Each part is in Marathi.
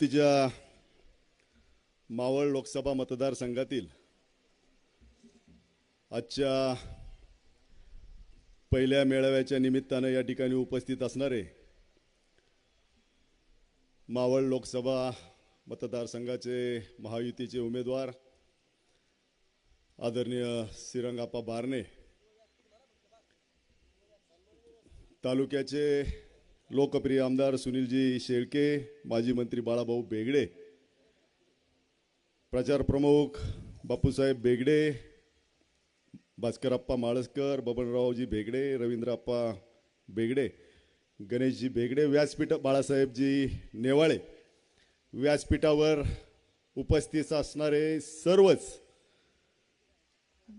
तिच्या मावळ लोकसभा मतदारसंघातील आजच्या पहिल्या मेळाव्याच्या निमित्तानं या ठिकाणी उपस्थित असणारे मावळ लोकसभा मतदारसंघाचे महायुतीचे उमेदवार आदरणीय श्रीरंगाप्पा बारणे तालुक्याचे लोकप्रिय आमदार सुनीलजी शेळके माजी मंत्री बाळाभाऊ बेगडे प्रचार प्रमुख बापूसाहेब बेगडे भास्करप्पा माळसकर बबनरावजी बेगडे रवींद्रप्पा बेगडे गणेशजी बेगडे व्यासपीठ बाळासाहेबजी नेवाळे व्यासपीठावर उपस्थित असणारे सर्वच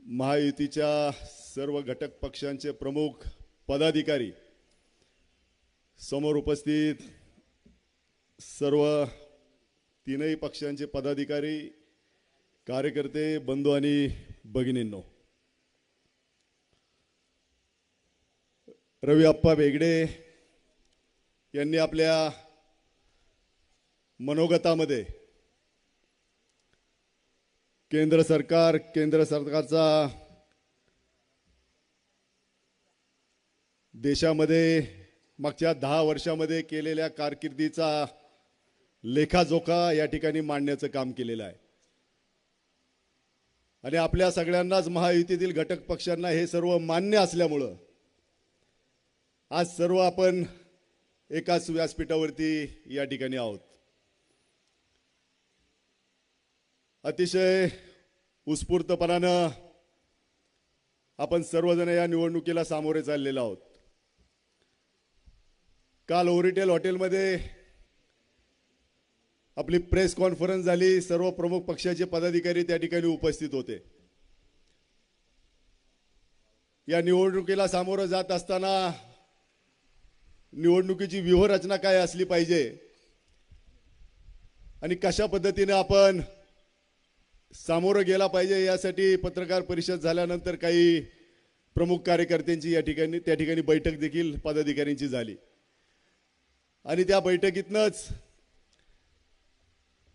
महायुतीच्या सर्व घटक पक्षांचे प्रमुख पदाधिकारी समोर उपस्थित सर्व तीनही पक्षांचे पदाधिकारी कार्यकर्ते बंधू आणि भगिनींनो. रवी आप्पा बेगडे यांनी आपल्या मनोगतामध्ये केंद्र सरकार केंद्र सरकारचा देशामध्ये मागच्या दहा वर्षामध्ये केलेल्या कारकिर्दीचा लेखाजोखा या ठिकाणी मांडण्याचं काम केलेलं आहे. आणि आपल्या सगळ्यांनाच महायुतीतील घटक पक्षांना हे सर्व मान्य असल्यामुळं आज सर्व आपण एकाच व्यासपीठावरती या ठिकाणी आहोत. अतिशय उत्स्फूर्तपणानं आपण सर्वजण या निवडणुकीला सामोरे चाललेलो आहोत. काल ओरिटेल हॉटेलमध्ये आपली प्रेस कॉन्फरन्स झाली. सर्व प्रमुख पक्षाचे पदाधिकारी त्या ठिकाणी उपस्थित होते. या निवडणुकीला सामोरं जात असताना निवडणुकीची व्यूहरचना काय असली पाहिजे? आणि कशा पद्धतीने आपण सामोरं गेला पाहिजे यासाठी पत्रकार परिषद झाल्यानंतर काही प्रमुख कार्यकर्त्यांची या ठिकाणी त्या ठिकाणी बैठक देखील पदाधिकाऱ्यांची झाली. आणि त्या बैठकीतनंच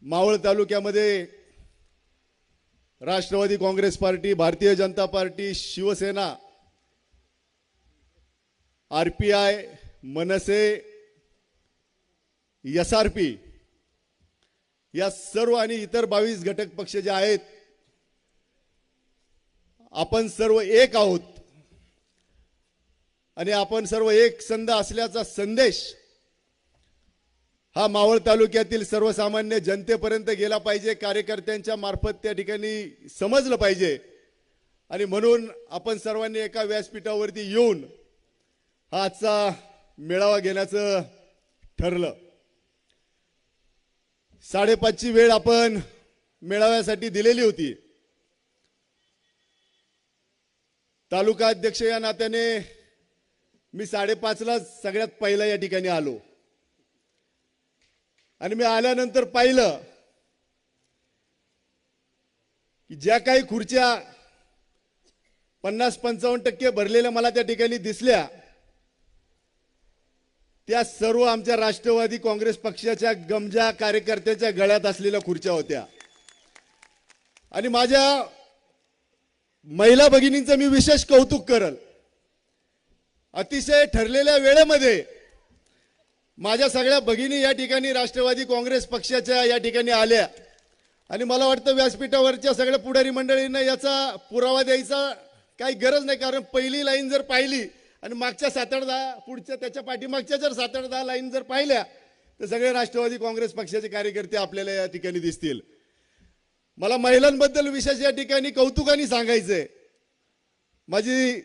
मावळ तालुक्यामध्ये Rashtrawadi Congress party Bharatiya Janata party Shiv Sena R P I MNS S R P या सर्व आणि इतर बावीस घटक पक्ष जे आहेत आपण सर्व एक आहोत. आणि आपण सर्व एक संध असल्याचा संदेश हा मावळ तालुक्यातील सर्वसामान्य जनतेपर्यंत गेला पाहिजे. कार्यकर्त्यांच्या मार्फत त्या ठिकाणी समजलं पाहिजे. आणि म्हणून आपण सर्वांनी एका व्यासपीठावरती येऊन हा आजचा मेळावा घेण्याचं ठरलं. साडेपाचची वेळ आपण मेळाव्यासाठी दिलेली होती. तालुका अध्यक्ष या नात्याने मी साडेपाचला सगळ्यात पहिला या ठिकाणी आलो. आणि मी आल्यानंतर पाहिलं की ज्या काही खुर्च्या पन्नास पंचावन्न टक्के भरलेल्या मला त्या ठिकाणी दिसल्या त्या सर्व आमच्या राष्ट्रवादी काँग्रेस पक्षाच्या गमजा कार्यकर्त्याच्या गळ्यात असलेल्या खुर्च्या होत्या. आणि माझ्या महिला भगिनींचं मी विशेष कौतुक करल. अतिशय ठरलेल्या वेळेमध्ये माझ्या सगळ्या भगिनी या ठिकाणी राष्ट्रवादी काँग्रेस पक्षाच्या या ठिकाणी आल्या. आणि मला वाटतं व्यासपीठावरच्या सगळ्या पुढारी मंडळींना याचा पुरावा द्यायचा काही गरज नाही कारण पहिली लाईन जर पाहिली आणि मागच्या सात आठ दहा पुढच्या त्याच्या पाठीमागच्या जर सात आठ दहा लाईन जर पाहिल्या तर सगळे राष्ट्रवादी काँग्रेस पक्षाचे कार्यकर्ते आपल्याला या ठिकाणी दिसतील. मला महिलांबद्दल विशेष या ठिकाणी कौतुकाने सांगायचंय. माझी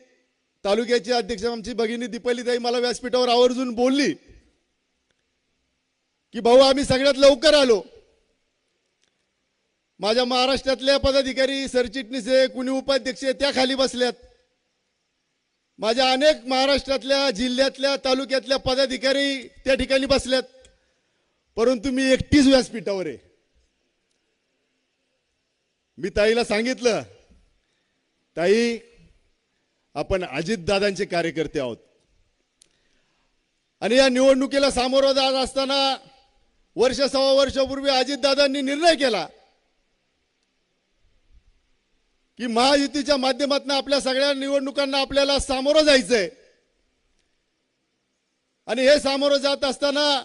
तालुक्याची अध्यक्ष आमची भगिनी दीपालीताई मला व्यासपीठावर आवर्जून बोलली. की भाऊ आम्ही सगळ्यात लवकर आलो. माझ्या महाराष्ट्रातल्या पदाधिकारी सरचिटणीस आहे कुणी उपाध्यक्ष आहे त्या खाली बसल्यात. माझ्या अनेक महाराष्ट्रातल्या जिल्ह्यातल्या तालुक्यातल्या पदाधिकारी त्या ठिकाणी बसल्यात. परंतु मी एकटीच व्यासपीठावर आहे. मी ताईला सांगितलं ताई आपण अजितदादांचे कार्यकर्ते आहोत. आणि या निवडणुकीला सामोरं जात असताना वर्ष सव्वा वर्षापूर्वी अजितदादांनी निर्णय केला की महायुतीच्या माध्यमातून आपल्या सगळ्या निवडणुकांना आपल्याला सामोरं जायचंय. आणि हे सामोरं जात असताना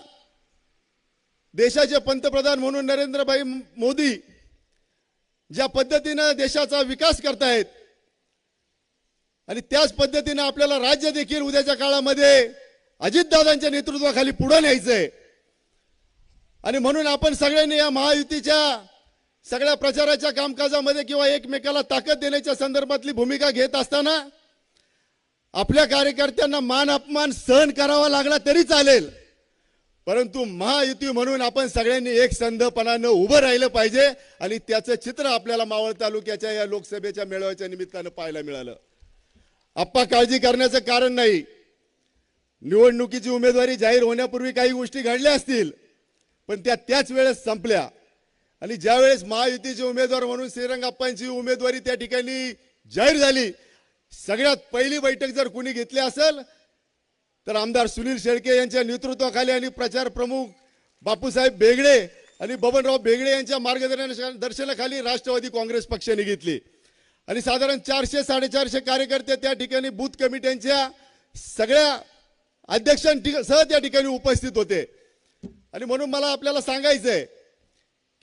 देशाचे पंतप्रधान म्हणून नरेंद्रभाई मोदी ज्या पद्धतीनं देशाचा विकास करतायत आणि त्याच पद्धतीनं आपल्याला राज्य देखील उद्याच्या काळामध्ये अजितदादांच्या नेतृत्वाखाली पुढे न्यायचंय. आणि म्हणून आपण सगळ्यांनी या महायुतीच्या सगळ्या प्रचाराच्या कामकाजामध्ये किंवा एकमेकाला ताकद देण्याच्या संदर्भातली भूमिका घेत असताना आपल्या कार्यकर्त्यांना मान अपमान सहन करावा लागला तरी चालेल. परंतु महायुती म्हणून आपण सगळ्यांनी एक संधपणानं उभं राहिलं पाहिजे आणि त्याचं चित्र आपल्याला मावळ तालुक्याच्या या लोकसभेच्या मेळाव्याच्या निमित्तानं पाहायला मिळालं. आप्पा काळजी करण्याचं कारण नाही. निवडणुकीची उमेदवारी जाहीर होण्यापूर्वी काही गोष्टी घडल्या असतील. पण त्या त्याच वेळेस संपल्या. आणि ज्यावेळेस महायुतीचे उमेदवार म्हणून श्रीरंगाप्पांची उमेदवारी त्या ठिकाणी जाहीर झाली सगळ्यात पहिली बैठक जर कुणी घेतली असेल तर आमदार सुनील शेळके यांच्या नेतृत्वाखाली आणि प्रचार प्रमुख बापूसाहेब बेगडे आणि बबनराव बेगडे यांच्या मार्गदर्शन दर्शनाखाली राष्ट्रवादी काँग्रेस पक्षाने घेतली. आणि साधारण चारशे साडेचारशे कार्यकर्ते त्या ठिकाणी बूथ कमिट्यांच्या सगळ्या अध्यक्षांसह त्या ठिकाणी उपस्थित होते. आणि म्हणून मला आपल्याला सांगायचं आहे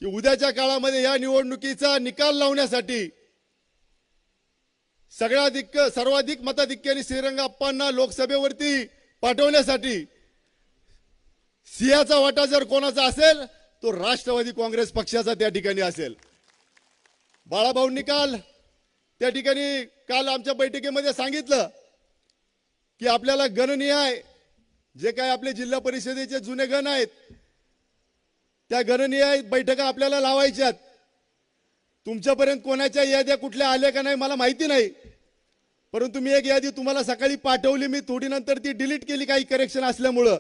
की उद्याच्या काळामध्ये या निवडणुकीचा निकाल लावण्यासाठी सगळ्याधिक सर्वाधिक मताधिक्याने श्रीरंगाप्पांना लोकसभेवरती पाठवण्यासाठी सिंहाचा वाटा जर कोणाचा असेल तो राष्ट्रवादी काँग्रेस पक्षाचा त्या ठिकाणी असेल. बाळाभाऊ निकाल त्या ठिकाणी काल आमच्या बैठकीमध्ये सांगितलं की आपल्याला गणनीय जे काय आपले जिल्हा परिषदेचे जुने गण आहेत त्या गणनीय बैठका आपल्याला लावायच्यात. तुमच्यापर्यंत कोणाच्या याद्या कुठल्या आल्या का नाही मला माहिती नाही. परंतु मी एक यादी तुम्हाला सकाळी पाठवली मी थोडी नंतर ती डिलीट केली काही करेक्शन असल्यामुळं.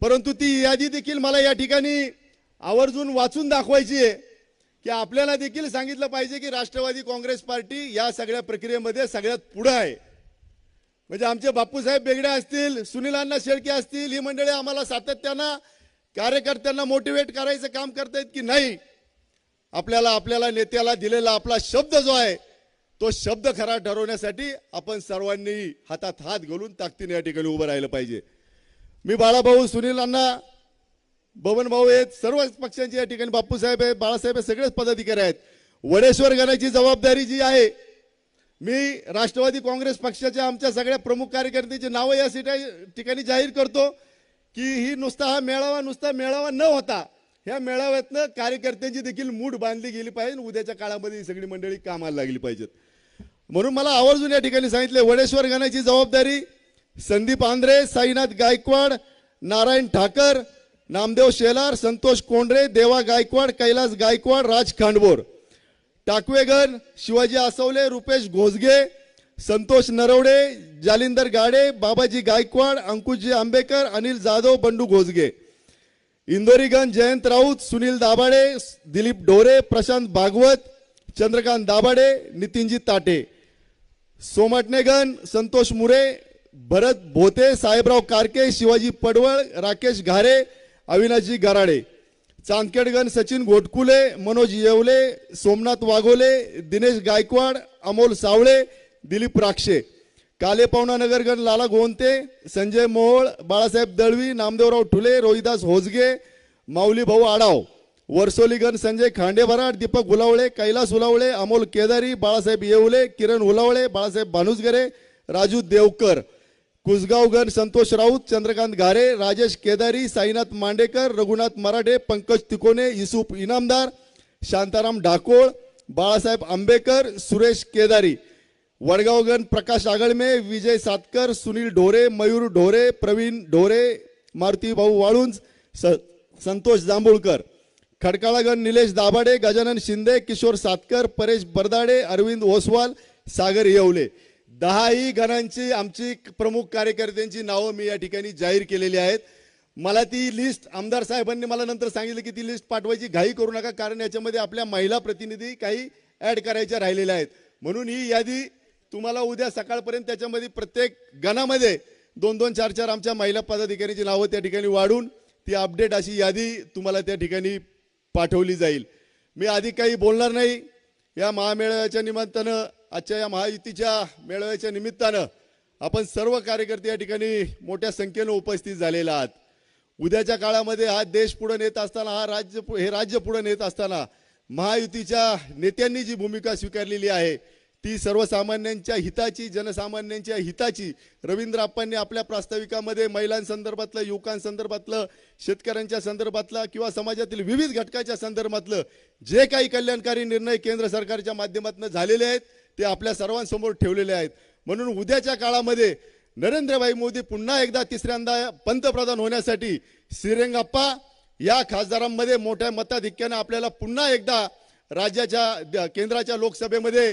परंतु ती यादी देखील मला या ठिकाणी आवर्जून वाचून दाखवायची आहे. की आपल्याला देखील सांगितलं पाहिजे की राष्ट्रवादी काँग्रेस पार्टी या सगळ्या प्रक्रियेमध्ये सगळ्यात पुढं आहे. म्हणजे आमचे बापूसाहेब बेगडे असतील सुनील अण्णा शेळके असतील ही मंडळी आम्हाला सातत्यानं कार्यकर्त्यांना मोटिवेट करायचं काम करतायत की नाही आपल्याला आपल्याला नेत्याला दिलेला आपला शब्द जो आहे तो शब्द खरा ठरवण्यासाठी आपण सर्वांनी हातात हात घालून ताकदीने या ठिकाणी उभं राहिलं पाहिजे. मी बाळाभाऊ सुनील अण्णा बबन भाऊ आहेत सर्वच पक्षांचे या ठिकाणी बापूसाहेब आहेत बाळासाहेब आहेत सगळेच पदाधिकारी आहेत. वडेश्वर गणाची जबाबदारी जी आहे मी राष्ट्रवादी काँग्रेस पक्षाच्या आमच्या सगळ्या प्रमुख कार्यकर्त्यांची नावं या सीटा ठिकाणी जाहीर करतो. की ही नुसता हा मेळावा नुसता मेळावा न होता ह्या मेळाव्यातनं कार्यकर्त्यांची देखील मूठ बांधली गेली पाहिजे उद्याच्या काळामध्ये ही सगळी मंडळी कामाला लागली पाहिजेत. म्हणून मला आवर्जून या ठिकाणी सांगितले वडेश्वर गणाची जबाबदारी संदीप आंध्रे साईनाथ गायकवाड नारायण ठाकर नामदेव शेलार संतोष कोंडरे देवा गायकवाड कैलास गायकवाड राज खांडबोर टाकवेगन शिवाजी आसवले रुपेश घोसगे संतोष नरवडे जालिंदर गाडे बाबाजी गायकवाड अंकुशजी आंबेकर अनिल जाधव बंडू घोसगे इंदोरीगंज जयंत राऊत सुनील दाभाडे दिलीप ढोरे प्रशांत भागवत चंद्रकांत दाभाडे नितीनजी ताटे. सोमटणेगण संतोष मुरे भरत भोते साहेबराव कारके शिवाजी पडवळ राकेश घारे अविनाशजी गराडे चांदखेडगण सचिन घोटकुले मनोज येवले सोमनाथ वाघोले दिनेश गायकवाड अमोल सावळे दिलीप राक्षे काले पावणा नगरगण लाला गोंते संजय मोहोळ बाळासाहेब दळवी नामदेवराव ठुले रोहिदास होजगे माऊली भाऊ आडाव वर्सोलीगण संजय खांडेभराट दीपक गुलावळे कैलास उलावळे अमोल केदारी बाळासाहेब येवले किरण उलावळे बाळासाहेब भानुसगरे राजू देवकर कुसगावगण संतोष राऊत चंद्रकांत घारे राजेश केदारी साईनाथ मांडेकर रघुनाथ मराठे पंकज तिकोने युसुफ इनामदार शांताराम ढाकोळ बाळासाहेब आंबेकर सुरेश केदारी. वडगावगण प्रकाश आगळमे विजय सातकर सुनील ढोरे मयूर ढोरे प्रवीण ढोरे मारुती भाऊ वाळुंज स संतोष जांभूळकर. खडकाळागण निलेश दाभाडे गजानन शिंदे किशोर सातकर परेश बरदाडे अरविंद ओसवाल सागर येवले. दहाही गणांची आमची प्रमुख कार्यकर्त्यांची नावं मी या ठिकाणी जाहीर केलेली आहेत. मला ती लिस्ट आमदार साहेबांनी मला नंतर सांगितलं की ती लिस्ट पाठवायची. घाई करू नका कारण याच्यामध्ये आपल्या महिला प्रतिनिधी काही ॲड करायच्या राहिलेल्या आहेत. म्हणून ही यादी तुम्हाला उद्या सकाळपर्यंत त्याच्यामध्ये प्रत्येक गणामध्ये दोन दोन चार चार आमच्या महिला पदाधिकाऱ्यांची नावं त्या ठिकाणी वाढून ती अपडेट अशी यादी तुम्हाला त्या ठिकाणी पाठवली जाईल. मी आधी काही बोलणार नाही. या महामेळाव्याच्या निमित्तानं आजच्या या महायुतीच्या मेळाव्याच्या निमित्तानं आपण सर्व कार्यकर्ते या ठिकाणी मोठ्या संख्येनं उपस्थित झालेले आहात. उद्याच्या काळामध्ये हा देश पुढे नेत असताना हा राज्य हे राज्य पुढे नेत असताना महायुतीच्या नेत्यांनी जी भूमिका स्वीकारलेली आहे ती सर्वसामान्यांच्या हिताची जनसामान्यांच्या हिताची. रवींद्र आप्पांनी आपल्या प्रास्ताविकामध्ये महिलांसंदर्भातलं युवकांसंदर्भातलं शेतकऱ्यांच्या संदर्भातलं किंवा समाजातील विविध घटकाच्या संदर्भातलं जे काही कल्याणकारी निर्णय केंद्र सरकारच्या माध्यमातून झालेले आहेत ते आपल्या सर्वांसमोर ठेवलेले आहेत. म्हणून उद्याच्या काळामध्ये नरेंद्रभाई मोदी पुन्हा एकदा तिसऱ्यांदा पंतप्रधान होण्यासाठी श्रीरंगाप्पा या खासदारांमध्ये मोठ्या मताधिक्याने आपल्याला पुन्हा एकदा राज्याच्या द- केंद्राच्या लोकसभेमध्ये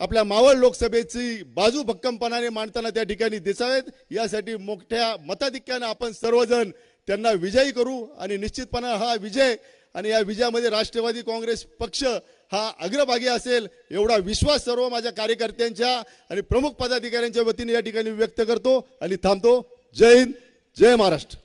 आपल्या मावळ लोकसभेची बाजू भक्कमपणाने मांडताना त्या ठिकाणी दिसावेत. यासाठी मोठ्या मताधिक्याने आपण सर्वजण त्यांना विजयी करू आणि निश्चितपणे हा विजय आणि या विजयामध्ये राष्ट्रवादी काँग्रेस पक्ष हा अग्रभागी असेल एवढा विश्वास सर्व माझ्या कार्यकर्त्यांच्या आणि प्रमुख पदाधिकाऱ्यांच्या वतीने या ठिकाणी व्यक्त करतो आणि थांबतो. जय हिंद जय महाराष्ट्र.